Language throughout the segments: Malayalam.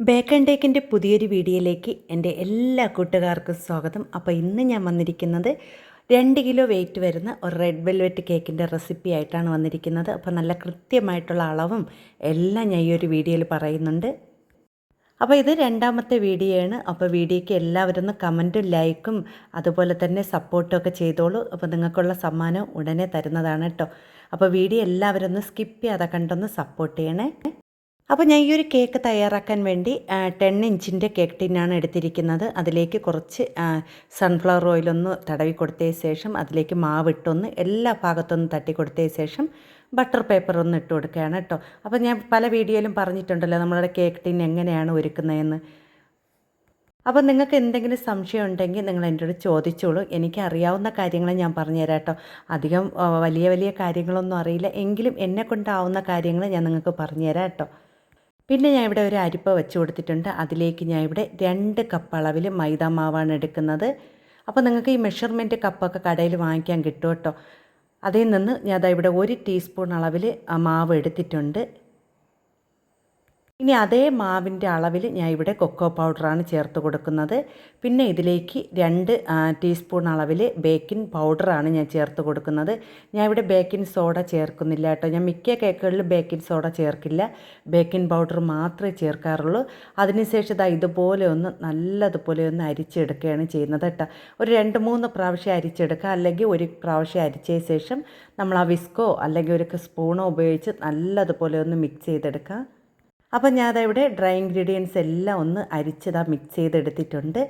ബേക്കൺ ടേക്കിന്റെ പുതിയൊരു വീഡിയോയിലേക്ക് എന്റെ എല്ലാ കൂട്ടുകാർക്കും സ്വാഗതം. അപ്പോൾ ഇന്ന് ഞാൻ വന്നിരിക്കുന്നത് രണ്ട് കിലോ വെയിറ്റ് വരുന്ന ഒരു റെഡ് വെൽവെറ്റ് കേക്കിന്റെ റെസിപ്പി ആയിട്ടാണ് വന്നിരിക്കുന്നത്. അപ്പോൾ നല്ല കൃത്യമായിട്ടുള്ള അളവും എല്ലാം ഞാൻ ഈ ഒരു വീഡിയോയിൽ പറയുന്നുണ്ട്. അപ്പോൾ ഇത് രണ്ടാമത്തെ വീഡിയോ ആണ്. അപ്പോൾ വീഡിയോയ്ക്ക് എല്ലാവരും ഒന്ന് കമന്റും ലൈക്കും അതുപോലെ തന്നെ സപ്പോർട്ടും ഒക്കെ ചെയ്തോളൂ. അപ്പോൾ നിങ്ങൾക്കുള്ള സമ്മാനം ഉടനെ തരുന്നതാണ് കേട്ടോ. അപ്പോൾ വീഡിയോ എല്ലാവരും ഒന്ന് സ്കിപ്പ് ചെയ്യാതെ കണ്ടൊന്ന് സപ്പോർട്ട് ചെയ്യണേ. അപ്പോൾ ഞാൻ ഈ ഒരു കേക്ക് തയ്യാറാക്കാൻ വേണ്ടി ടെൻ ഇഞ്ചിന്റെ കേക്ക് ടിന്നാണ് എടുത്തിരിക്കുന്നത്. അതിലേക്ക് കുറച്ച് സൺഫ്ലവർ ഓയിലൊന്ന് തടവി കൊടുത്തതിന് ശേഷം അതിലേക്ക് മാവിട്ടൊന്ന് എല്ലാ ഭാഗത്തൊന്ന് തട്ടി കൊടുത്തതിന് ശേഷം ബട്ടർ പേപ്പർ ഒന്ന് ഇട്ട് കൊടുക്കുകയാണ് കേട്ടോ. അപ്പോൾ ഞാൻ പല വീഡിയോയിലും പറഞ്ഞിട്ടുണ്ടല്ലോ നമ്മളുടെ കേക്ക് ടിൻ എങ്ങനെയാണ് ഒരുക്കുന്നതെന്ന്. അപ്പോൾ നിങ്ങൾക്ക് എന്തെങ്കിലും സംശയം ഉണ്ടെങ്കിൽ നിങ്ങൾ എന്നോട് ചോദിച്ചോളൂ. എനിക്ക് അറിയാവുന്ന കാര്യങ്ങൾ ഞാൻ പറഞ്ഞുതരാം കേട്ടോ. അധികം വലിയ വലിയ കാര്യങ്ങളൊന്നും അറിയില്ല. എങ്കിലും എന്നെ കൊണ്ടാവുന്ന കാര്യങ്ങൾ ഞാൻ നിങ്ങൾക്ക് പറഞ്ഞുതരാം കേട്ടോ. പിന്നെ ഞാൻ ഇവിടെ ഒരു അരിപ്പ വെച്ച് കൊടുത്തിട്ടുണ്ട്. അതിലേക്ക് ഞാൻ ഇവിടെ രണ്ട് കപ്പ് അളവിൽ മൈദ മാവാണ് എടുക്കുന്നത്. അപ്പോൾ നിങ്ങൾക്ക് ഈ മെഷർമെന്റ് കപ്പൊക്കെ കടയിൽ വാങ്ങിക്കാൻ കിട്ടും കേട്ടോ. അതിൽ നിന്ന് ഞാൻ അതാ ഇവിടെ ഒരു ടീസ്പൂൺ അളവിൽ മാവ് എടുത്തിട്ടുണ്ട്. ഇനി അതേ മാവിന്റെ അളവിൽ ഞാൻ ഇവിടെ കൊക്കോ പൗഡറാണ് ചേർത്ത് കൊടുക്കുന്നത്. പിന്നെ ഇതിലേക്ക് രണ്ട് ടീസ്പൂൺ അളവിൽ ബേക്കിംഗ് പൗഡറാണ് ഞാൻ ചേർത്ത് കൊടുക്കുന്നത്. ഞാൻ ഇവിടെ ബേക്കിംഗ് സോഡ ചേർക്കുന്നില്ല കേട്ടോ. ഞാൻ മിക്ക കേക്കുകളിൽ ബേക്കിംഗ് സോഡ ചേർക്കില്ല. ബേക്കിംഗ് പൗഡർ മാത്രമേ ചേർക്കാറുള്ളൂ. അതിനുശേഷം ഇതാ ഇതുപോലെ ഒന്ന് നല്ലതുപോലെ ഒന്ന് അരിച്ചെടുക്കുകയാണ് ചെയ്യുന്നത് കേട്ടോ. ഒരു രണ്ട് മൂന്ന് പ്രാവശ്യം അരിച്ചെടുക്കുക. അല്ലെങ്കിൽ ഒരു പ്രാവശ്യം അരിച്ചതിന് ശേഷം നമ്മൾ ആ വിസ്കോ അല്ലെങ്കിൽ ഒരു സ്പൂണോ ഉപയോഗിച്ച് നല്ലതുപോലെ ഒന്ന് മിക്സ് ചെയ്തെടുക്കുക. അപ്പം ഞാൻ ഇവിടെ ഡ്രൈ ഇൻഗ്രീഡിയൻസ് എല്ലാം ഒന്ന് അരിച്ചതാ മിക്സ് ചെയ്തെടുത്തിട്ടുണ്ട്.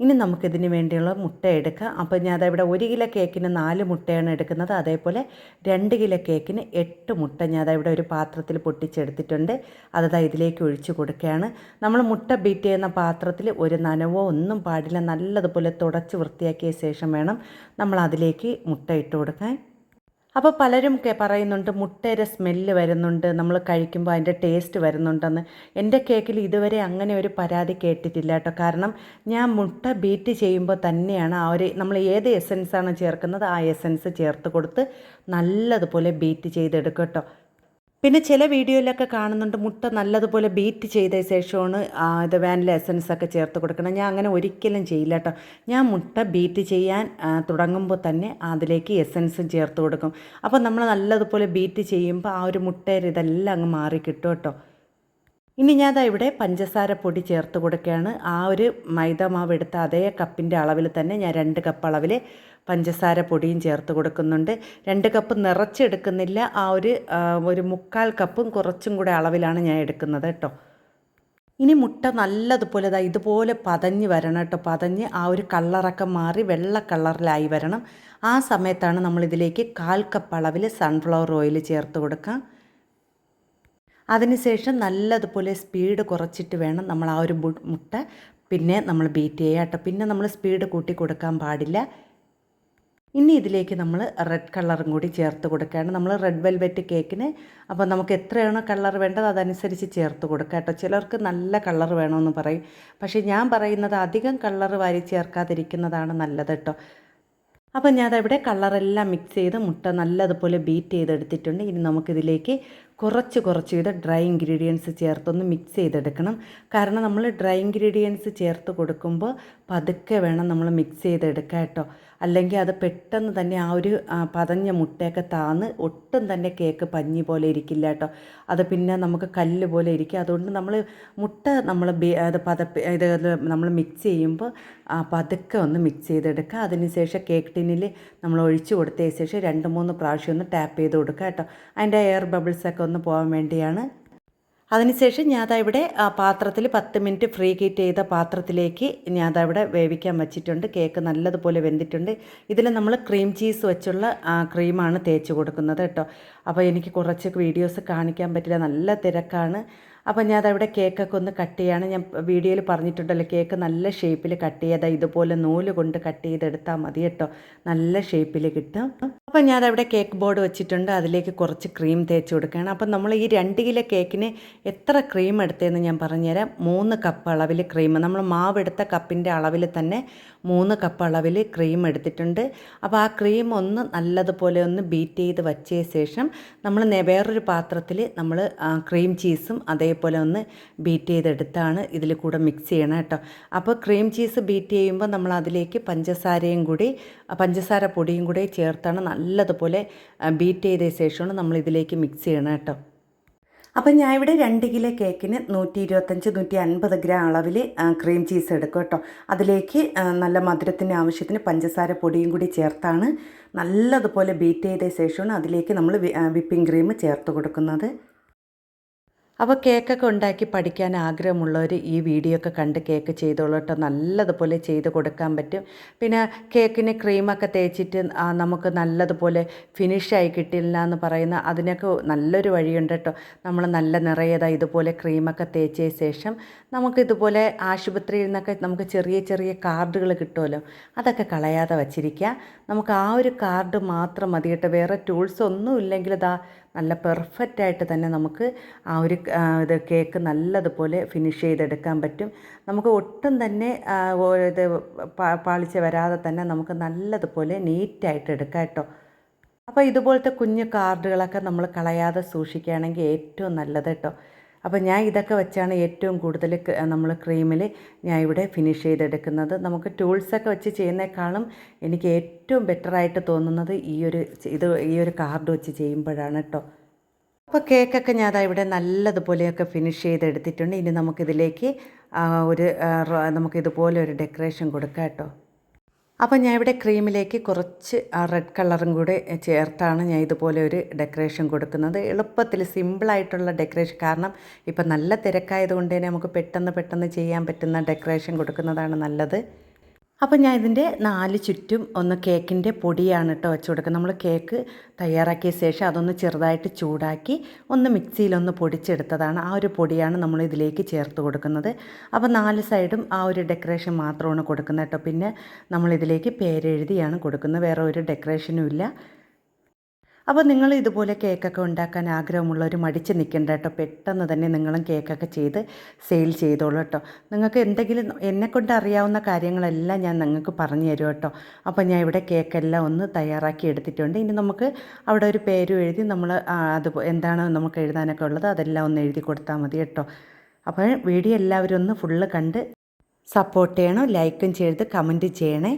ഇനി നമുക്കിതിന് വേണ്ടിയുള്ള മുട്ട എടുക്കാം. അപ്പോൾ ഞാൻ ഇവിടെ ഒരു കിലോ കേക്കിന് നാല് മുട്ടയാണ് എടുക്കുന്നത്. അതേപോലെ രണ്ട് കിലോ കേക്കിന് എട്ട് മുട്ട ഞാൻ ഇവിടെ ഒരു പാത്രത്തിൽ പൊട്ടിച്ചെടുത്തിട്ടുണ്ട്. അതതാ ഇതിലേക്ക് ഒഴിച്ചു കൊടുക്കുകയാണ്. നമ്മൾ മുട്ട ബീറ്റ് ചെയ്യുന്ന പാത്രത്തിൽ ഒരു നനവോ ഒന്നും പാടില്ല. നല്ലതുപോലെ തുടച്ച് വൃത്തിയാക്കിയ ശേഷം വേണം നമ്മൾ അതിലേക്ക് മുട്ട ഇട്ട് കൊടുക്കാൻ. അപ്പോൾ പലരും പറയുന്നുണ്ട് മുട്ടയുടെ സ്മെല്ല് വരുന്നുണ്ട് നമ്മൾ കഴിക്കുമ്പോൾ അതിന്റെ ടേസ്റ്റ് വരുന്നുണ്ടെന്ന്. എന്റെ കേക്കിൽ ഇതുവരെ അങ്ങനെ ഒരു പരാതി കേട്ടിട്ടില്ല കേട്ടോ. കാരണം ഞാൻ മുട്ട ബീറ്റ് ചെയ്യുമ്പോൾ തന്നെയാണ് ആ ഒരു നമ്മൾ ഏത് എസൻസാണ് ചേർക്കുന്നത് ആ എസൻസ് ചേർത്ത് കൊടുത്ത് നല്ലതുപോലെ ബീറ്റ് ചെയ്തെടുക്കും കേട്ടോ. പിന്നെ ചില വീഡിയോയിലൊക്കെ കാണുന്നുണ്ട് മുട്ട നല്ലതുപോലെ ബീറ്റ് ചെയ്ത ശേഷമാണ് ഇത് വാനില എസൻസ് ഒക്കെ ചേർത്ത് കൊടുക്കണം. ഞാൻ അങ്ങനെ ഒരിക്കലും ചെയ്യില്ല കേട്ടോ. ഞാൻ മുട്ട ബീറ്റ് ചെയ്യാൻ തുടങ്ങുമ്പോൾ തന്നെ അതിലേക്ക് എസൻസും ചേർത്ത് കൊടുക്കും. അപ്പോൾ നമ്മൾ നല്ലതുപോലെ ബീറ്റ് ചെയ്യുമ്പോൾ ആ ഒരു മുട്ടയുടെ ഇതെല്ലാം അങ്ങ് മാറി കിട്ടും കേട്ടോ. ഇനി ഞാൻ ദാ ഇവിടെ പഞ്ചസാര പൊടി ചേർത്ത് കൊടുക്കുകയാണ്. ആ ഒരു മൈദ മാവ് എടുത്ത അതേ കപ്പിന്റെ അളവിൽ തന്നെ ഞാൻ രണ്ട് കപ്പ് അളവിൽ പഞ്ചസാര പൊടിയും ചേർത്ത് കൊടുക്കുന്നുണ്ട്. രണ്ട് കപ്പ് നിറച്ചെടുക്കുന്നില്ല. ആ ഒരു ഒരു മുക്കാൽ കപ്പും കുറച്ചും കൂടെ അളവിലാണ് ഞാൻ എടുക്കുന്നത് കേട്ടോ. ഇനി മുട്ട നല്ലതുപോലെ ദാ ഇതുപോലെ പതഞ്ഞ് വരണം കേട്ടോ. പതഞ്ഞ് ആ ഒരു കളറൊക്കെ മാറി വെള്ള കളറിലായി വരണം. ആ സമയത്താണ് നമ്മളിതിലേക്ക് കാൽ കപ്പ് അളവിൽ സൺഫ്ലവർ ഓയിൽ ചേർത്ത് കൊടുക്കാം അതിനുശേഷം നല്ലതുപോലെ സ്പീഡ് കുറച്ചിട്ട് വേണം നമ്മൾ ആ ഒരു മുട്ട പിന്നെ നമ്മൾ ബീറ്റ് ചെയ്യുക കേട്ടോ. പിന്നെ നമ്മൾ സ്പീഡ് കൂട്ടി കൊടുക്കാൻ പാടില്ല. ഇനി ഇതിലേക്ക് നമ്മൾ റെഡ് കളറും കൂടി ചേർത്ത് കൊടുക്കുകയാണ്. നമ്മൾ റെഡ് വെൽവെറ്റ് കേക്കിന് അപ്പോൾ നമുക്ക് എത്രയാണോ കളർ വേണ്ടത് അതനുസരിച്ച് ചേർത്ത് കൊടുക്കുക കേട്ടോ. ചിലർക്ക് നല്ല കളർ വേണമെന്ന് പറയും. പക്ഷേ ഞാൻ പറയുന്നത് അധികം കളർ വാരി ചേർക്കാതിരിക്കുന്നതാണ് നല്ലത് കേട്ടോ. അപ്പോൾ ഞാനതവിടെ കളറെല്ലാം മിക്സ് ചെയ്ത് മുട്ട നല്ലതുപോലെ ബീറ്റ് ചെയ്തെടുത്തിട്ടുണ്ട്. ഇനി നമുക്കിതിലേക്ക് കുറച്ച് കുറച്ച് ചെയ്ത് ഡ്രൈ ഇൻഗ്രീഡിയൻസ് ചേർത്തൊന്ന് മിക്സ് ചെയ്തെടുക്കണം. കാരണം നമ്മൾ ഡ്രൈ ഇൻഗ്രീഡിയൻസ് ചേർത്ത് കൊടുക്കുമ്പോൾ പതുക്കെ വേണം നമ്മൾ മിക്സ് ചെയ്തെടുക്കുക കേട്ടോ. അല്ലെങ്കിൽ അത് പെട്ടെന്ന് തന്നെ ആ ഒരു പതഞ്ഞ മുട്ടയൊക്കെ താന്ന് ഒട്ടും തന്നെ കേക്ക് പഞ്ഞി പോലെ ഇരിക്കില്ല കേട്ടോ. അത് പിന്നെ നമുക്ക് കല്ല് പോലെ ഇരിക്കും. അതുകൊണ്ട് നമ്മൾ മുട്ട നമ്മൾ അത് പതപ്പി ഇത് നമ്മൾ മിക്സ് ചെയ്യുമ്പോൾ ആ, പതുക്കെ ഒന്ന് മിക്സ് ചെയ്തെടുക്കുക. അതിനുശേഷം കേക്ക് ടിന്നിൽ നമ്മൾ ഒഴിച്ചു കൊടുത്തതിന് ശേഷം രണ്ട് മൂന്ന് പ്രാവശ്യം ഒന്ന് ടാപ്പ് ചെയ്ത് കൊടുക്കുക കേട്ടോ. അതിന്റെ എയർ ബബിൾസൊക്കെ ഒന്ന് പോകാൻ വേണ്ടിയാണ്. അതിനുശേഷം ദാ ഇവിടെ പാത്രത്തിൽ പത്ത് മിനിറ്റ് ഫ്രീ ഹീറ്റ് ചെയ്ത പാത്രത്തിലേക്ക് ദാ ഇവിടെ വേവിക്കാൻ വെച്ചിട്ടുണ്ട്. കേക്ക് നല്ലതുപോലെ വെന്തിട്ടുണ്ട്. ഇതിൽ നമ്മൾ ക്രീം ചീസ് വെച്ചുള്ള ക്രീമാണ് തേച്ച് കൊടുക്കുന്നത് കേട്ടോ. അപ്പോൾ എനിക്ക് കുറച്ച് വീഡിയോസ് കാണിക്കാൻ പറ്റില്ല. നല്ല തിരക്കാണ്. അപ്പോൾ ഞാൻ അതവിടെ കേക്കൊക്കെ ഒന്ന് കട്ട് ചെയ്യാണ്. ഞാൻ വീഡിയോയിൽ പറഞ്ഞിട്ടുണ്ടല്ലോ കേക്ക് നല്ല ഷേപ്പിൽ കട്ട് ചെയ്താൽ ഇതുപോലെ നൂൽ കൊണ്ട് കട്ട് ചെയ്തെടുത്താൽ മതി കേട്ടോ. നല്ല ഷേപ്പിൽ കിട്ടും. അപ്പോൾ ഞാൻ അവിടെ കേക്ക് ബോർഡ് വെച്ചിട്ടുണ്ട്. അതിലേക്ക് കുറച്ച് ക്രീം തേച്ച് കൊടുക്കുകയാണ്. അപ്പം നമ്മൾ ഈ രണ്ട് കിലോ കേക്കിന് എത്ര ക്രീം എടുത്തതെന്ന് ഞാൻ പറഞ്ഞുതരാം. മൂന്ന് കപ്പ് അളവിൽ ക്രീം നമ്മൾ മാവ് എടുത്ത കപ്പിന്റെ അളവിൽ തന്നെ മൂന്ന് കപ്പ് അളവിൽ ക്രീം എടുത്തിട്ടുണ്ട്. അപ്പോൾ ആ ക്രീം ഒന്ന് നല്ലതുപോലെ ഒന്ന് ബീറ്റ് ചെയ്ത് വച്ചതിന് ശേഷം നമ്മൾ വേറൊരു പാത്രത്തിൽ നമ്മൾ ക്രീം ചീസും അതേപോലെ ഒന്ന് ബീറ്റ് ചെയ്തെടുത്താണ് ഇതിൽ കൂടെ മിക്സ് ചെയ്യണം കേട്ടോ അപ്പോൾ ക്രീം ചീസ് ബീറ്റ് ചെയ്യുമ്പോൾ നമ്മൾ അതിലേക്ക് പഞ്ചസാരയും കൂടി പഞ്ചസാര പൊടിയും കൂടി ചേർത്താണ് നല്ലതുപോലെ ബീറ്റ് ചെയ്ത ശേഷമാണ് നമ്മൾ ഇതിലേക്ക് മിക്സ് ചെയ്യണം കേട്ടോ. അപ്പം ഞാൻ ഇവിടെ രണ്ട് കിലോ കേക്കിന് നൂറ്റി ഇരുപത്തഞ്ച് നൂറ്റി അൻപത് ഗ്രാം അളവിൽ ക്രീം ചീസ് എടുക്കും കേട്ടോ. അതിലേക്ക് നല്ല മധുരത്തിന് ആവശ്യത്തിന് പഞ്ചസാര പൊടിയും കൂടി ചേർത്താണ്. നല്ലതുപോലെ ബീറ്റ് ചെയ്ത ശേഷമാണ് അതിലേക്ക് നമ്മൾ വിപ്പിംഗ് ക്രീം ചേർത്ത് കൊടുക്കുന്നത്. അപ്പോൾ കേക്കൊക്കെ ഉണ്ടാക്കി പഠിക്കാൻ ആഗ്രഹമുള്ളവർ ഈ വീഡിയോ ഒക്കെ കണ്ട് കേക്ക് ചെയ്തോളട്ടോ നല്ലതുപോലെ ചെയ്ത് കൊടുക്കാൻ പറ്റും. പിന്നെ കേക്കിന് ക്രീമൊക്കെ തേച്ചിട്ട് നമുക്ക് നല്ലതുപോലെ ഫിനിഷായി കിട്ടില്ല എന്ന് പറയുന്ന അതിനൊക്കെ നല്ലൊരു വഴിയുണ്ട് കേട്ടോ നമ്മൾ നല്ല നിറയതാ ഇതുപോലെ ക്രീമൊക്കെ തേച്ച ശേഷം നമുക്ക് ഇതുപോലെ ആശുപത്രിയിൽ നിന്നൊക്കെ നമുക്ക് ചെറിയ ചെറിയ കാർഡുകൾ കിട്ടുമല്ലോ. അതൊക്കെ കളയാതെ വച്ചിരിക്കുക. നമുക്ക് ആ ഒരു കാർഡ് മാത്രം മതി കേട്ടോ വേറെ ടൂൾസ് ഒന്നും ഇല്ലെങ്കിൽ ഇതാ നല്ല പെർഫെക്റ്റ് ആയിട്ട് തന്നെ നമുക്ക് ആ ഒരു ഇത് കേക്ക് നല്ലതുപോലെ ഫിനിഷ് ചെയ്തെടുക്കാൻ പറ്റും. നമുക്ക് ഒട്ടും തന്നെ ഇത് പാളിച്ച വരാതെ തന്നെ നമുക്ക് നല്ലതുപോലെ നീറ്റായിട്ട് എടുക്കാം കേട്ടോ. അപ്പോൾ ഇതുപോലത്തെ കുഞ്ഞു കാർഡുകളൊക്കെ നമ്മൾ കളയാതെ സൂക്ഷിക്കുകയാണെങ്കിൽ ഏറ്റവും നല്ലത് കേട്ടോ. അപ്പോൾ ഞാൻ ഇതൊക്കെ വെച്ചാണ് ഏറ്റവും കൂടുതൽ നമ്മൾ ക്രീമിൽ ഞാൻ ഇവിടെ ഫിനിഷ് ചെയ്തെടുക്കുന്നത്. നമുക്ക് ടൂൾസൊക്കെ വെച്ച് ചെയ്യുന്നേക്കാളും എനിക്ക് ഏറ്റവും ബെറ്ററായിട്ട് തോന്നുന്നത് ഈ ഒരു ഇത് ഈ ഒരു കാർഡ് വെച്ച് ചെയ്യുമ്പോഴാണ് കേട്ടോ അപ്പോൾ കേക്കൊക്കെ ഞാൻ അതാ ഇവിടെ നല്ലതുപോലെയൊക്കെ ഫിനിഷ് ചെയ്തെടുത്തിട്ടുണ്ട്. ഇനി നമുക്കിതിലേക്ക് ഒരു നമുക്കിതുപോലെ ഒരു ഡെക്കറേഷൻ കൊടുക്കാം കേട്ടോ അപ്പോൾ ഞാൻ ഇവിടെ ക്രീമിലേക്ക് കുറച്ച് റെഡ് കളറും കൂടെ ചേർത്താണ് ഞാൻ ഇതുപോലെ ഒരു ഡെക്കറേഷൻ കൊടുക്കുന്നത്. എളുപ്പത്തിൽ സിമ്പിളായിട്ടുള്ള ഡെക്കറേഷൻ കാരണം ഇപ്പം നല്ല തിരക്കായതുകൊണ്ട് തന്നെ നമുക്ക് പെട്ടെന്ന് പെട്ടെന്ന് ചെയ്യാൻ പറ്റുന്ന ഡെക്കറേഷൻ കൊടുക്കുന്നതാണ് നല്ലത്. അപ്പോൾ ഞാൻ ഇതിന്റെ നാല് ചുറ്റും ഒന്ന് കേക്കിന്റെ പൊടിയാണ് കേട്ടോ വെച്ച് കൊടുക്കുക നമ്മൾ കേക്ക് തയ്യാറാക്കിയ ശേഷം അതൊന്ന് ചെറുതായിട്ട് ചൂടാക്കി ഒന്ന് മിക്സിയിലൊന്ന് പൊടിച്ചെടുത്തതാണ്. ആ ഒരു പൊടിയാണ് നമ്മൾ ഇതിലേക്ക് ചേർത്ത് കൊടുക്കുന്നത്. അപ്പോൾ നാല് സൈഡും ആ ഒരു ഡെക്കറേഷൻ മാത്രമാണ് കൊടുക്കുന്നത് കേട്ടോ. പിന്നെ നമ്മളിതിലേക്ക് പേരെഴുതിയാണ് കൊടുക്കുന്നത്. വേറെ ഒരു ഡെക്കറേഷനും ഇല്ല. അപ്പോൾ നിങ്ങൾ ഇതുപോലെ കേക്കൊക്കെ ഉണ്ടാക്കാൻ ആഗ്രഹമുള്ളവർ മടിച്ച് നിൽക്കേണ്ട കേട്ടോ. പെട്ടെന്ന് തന്നെ നിങ്ങളും കേക്കൊക്കെ ചെയ്ത് സെയിൽ ചെയ്തോളൂ കേട്ടോ. നിങ്ങൾക്ക് എന്തെങ്കിലും എന്നെക്കൊണ്ട് അറിയാവുന്ന കാര്യങ്ങളെല്ലാം ഞാൻ നിങ്ങൾക്ക് പറഞ്ഞു തരും കേട്ടോ. അപ്പോൾ ഞാൻ ഇവിടെ കേക്കെല്ലാം ഒന്ന് തയ്യാറാക്കി എടുത്തിട്ടുണ്ട്. ഇനി നമുക്ക് അവിടെ ഒരു പേരും എഴുതി നമ്മൾ അത് എന്താണ് നമുക്ക് എഴുതാനൊക്കെ ഉള്ളത് അതെല്ലാം ഒന്ന് എഴുതി കൊടുത്താൽ മതി കേട്ടോ. അപ്പോൾ വീഡിയോ എല്ലാവരും ഒന്ന് ഫുള്ള് കണ്ട് സപ്പോർട്ട് ചെയ്യണം ലൈക്കും ചെയ്ത് കമന്റ് ചെയ്യണേ.